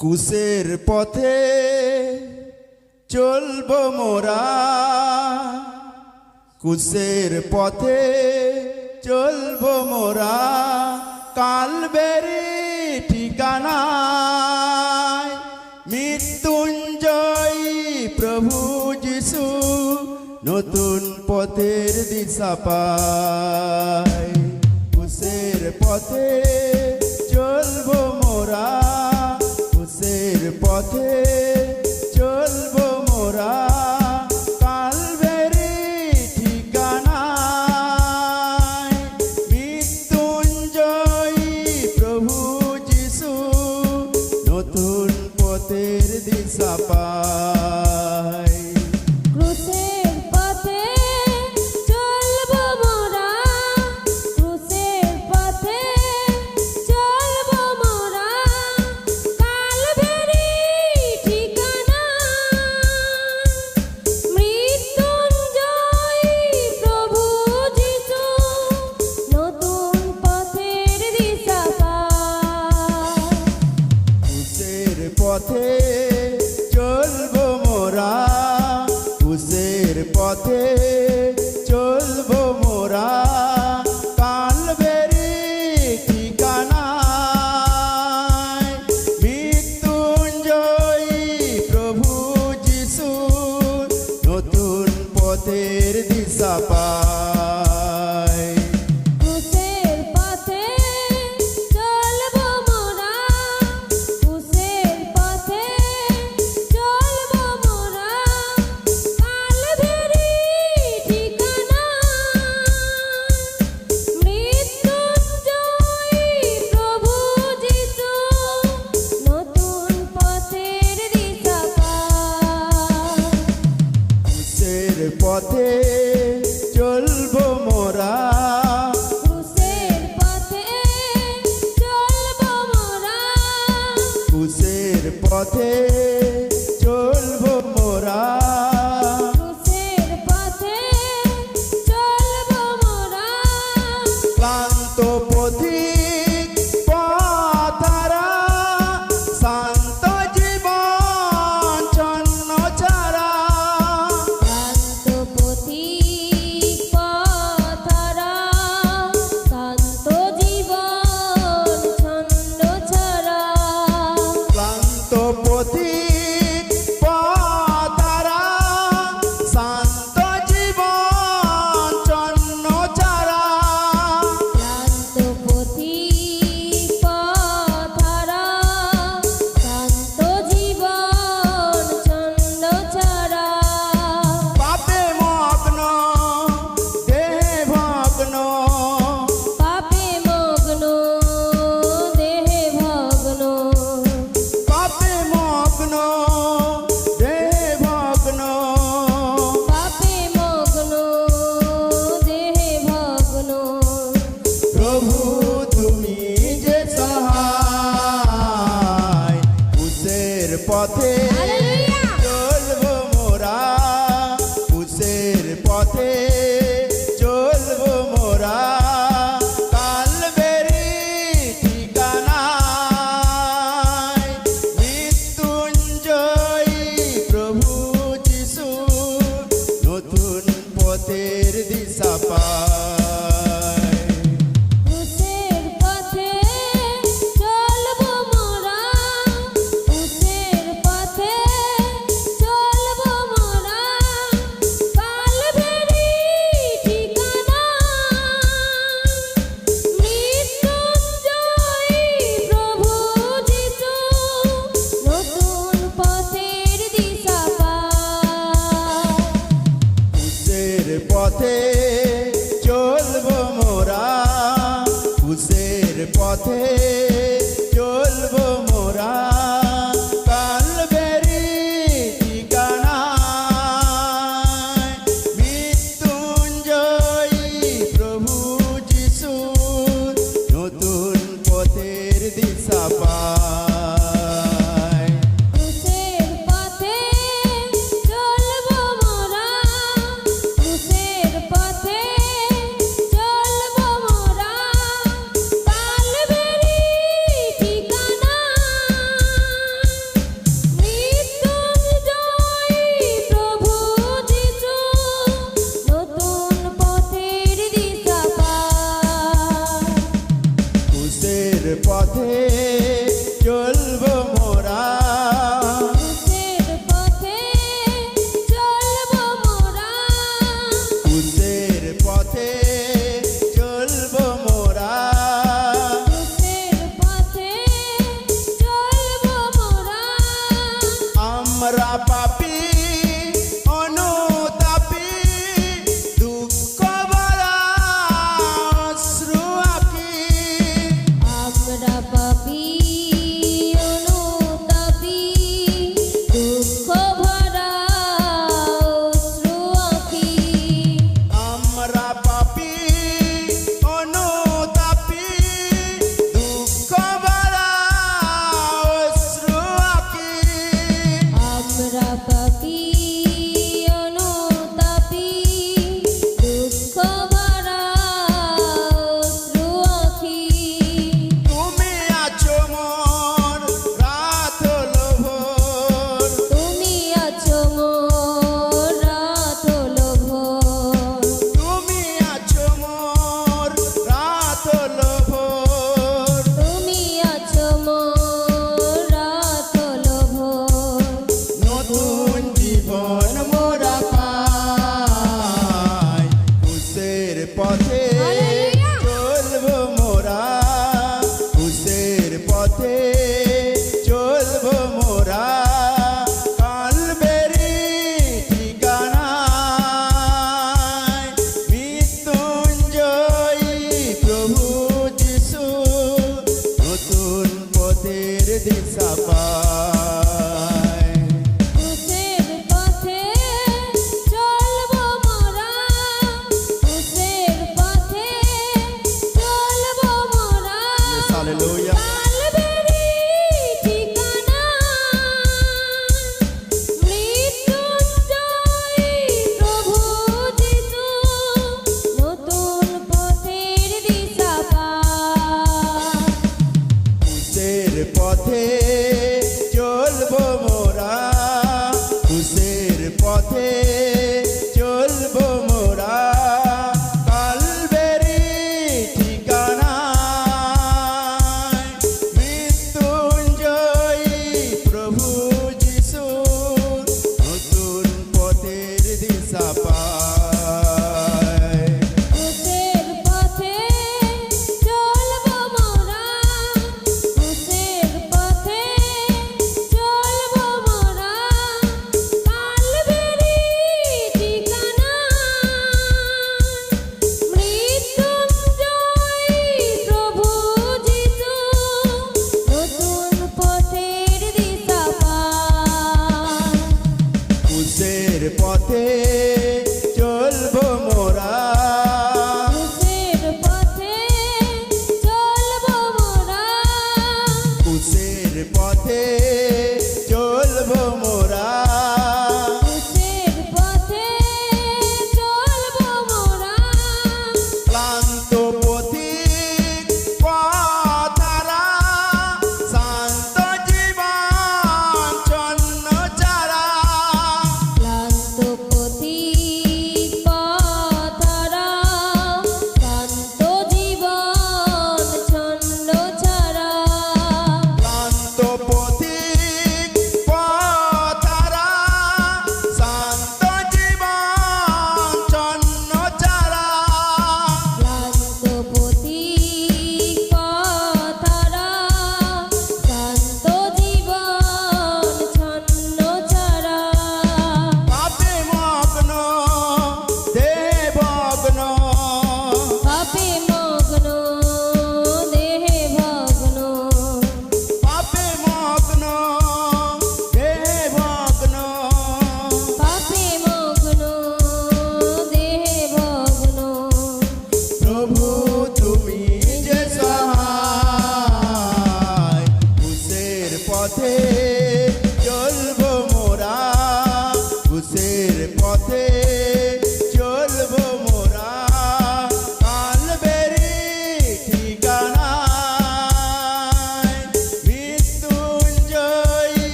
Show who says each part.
Speaker 1: কুসের পথে চলব মোরা। কুসের পথে চলব মোরা। কালবেরি
Speaker 2: ঠিকানা মৃত্যুঞ্জয় প্রভু যিশু নতুন পথের দিশা পায়।
Speaker 1: কুসের পথে Guate. পথে। চলব মোরা
Speaker 2: পুষের পথে। চলব মোরা কালবেরি প্রভু নতুন পথের দিশা
Speaker 1: পথে চলব মোরা
Speaker 2: হুসের পথে চলব মোরা।